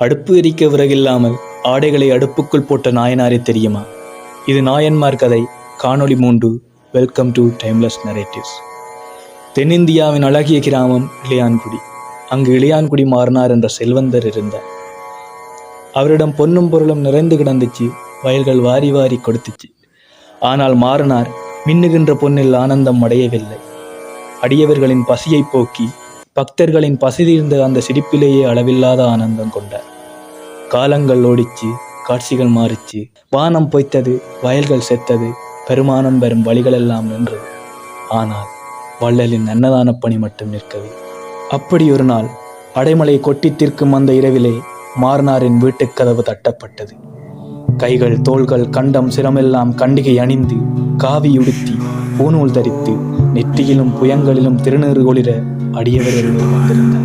அடுப்பு எரிக்க விறகில்லாமல் ஆடைகளை அடுப்புக்குள் போட்ட நாயனாரே தெரியுமா? இது நாயன்மார் கதை காணொளி மூன்று வெல்கம் டு டைம்லெஸ் நரேட்டிவ்ஸ் தென்னிந்தியாவின் அழகிய கிராமம் இளையான்குடி. அங்கு இளையான்குடி மாறினார் என்ற செல்வந்தர் இருந்தார். அவரிடம் பொன்னும் பொருளும் நிறைந்து கிடந்துச்சு வயல்கள் வாரி வாரி கொடுத்துச்சு ஆனால் மாறனார் மின்னுகின்ற பொன்னில் ஆனந்தம் அடையவில்லை. அடியவர்களின் பசியை போக்கி பக்தர்களின் பசிதீர்ந்த அந்த சிரிப்பிலேயே அளவில்லாத ஆனந்தம் கொண்டார் காலங்கள் ஓடிச்சு காட்சிகள் மாறிச்சு. வானம் பொய்த்தது வயல்கள் செத்தது பெருமானம் பெறும் வழிகளெல்லாம் நின்றது ஆனால் வள்ளலின் அன்னதான பணி மட்டும் நிற்கவே. அப்படி ஒரு நாள் அடைமலை கொட்டி தீர்க்கும் அந்த இரவிலே மாறனாரின் வீட்டுக் கதவு தட்டப்பட்டது. கைகள் தோள்கள் கண்டம் சிரமெல்லாம் கண்டிகை அணிந்து காவி உடுத்தி பூநூல் தரித்து நெற்றியிலும் புயங்களிலும் திருநீறு ஒளிர அடியவர்கள் வந்திருந்தார்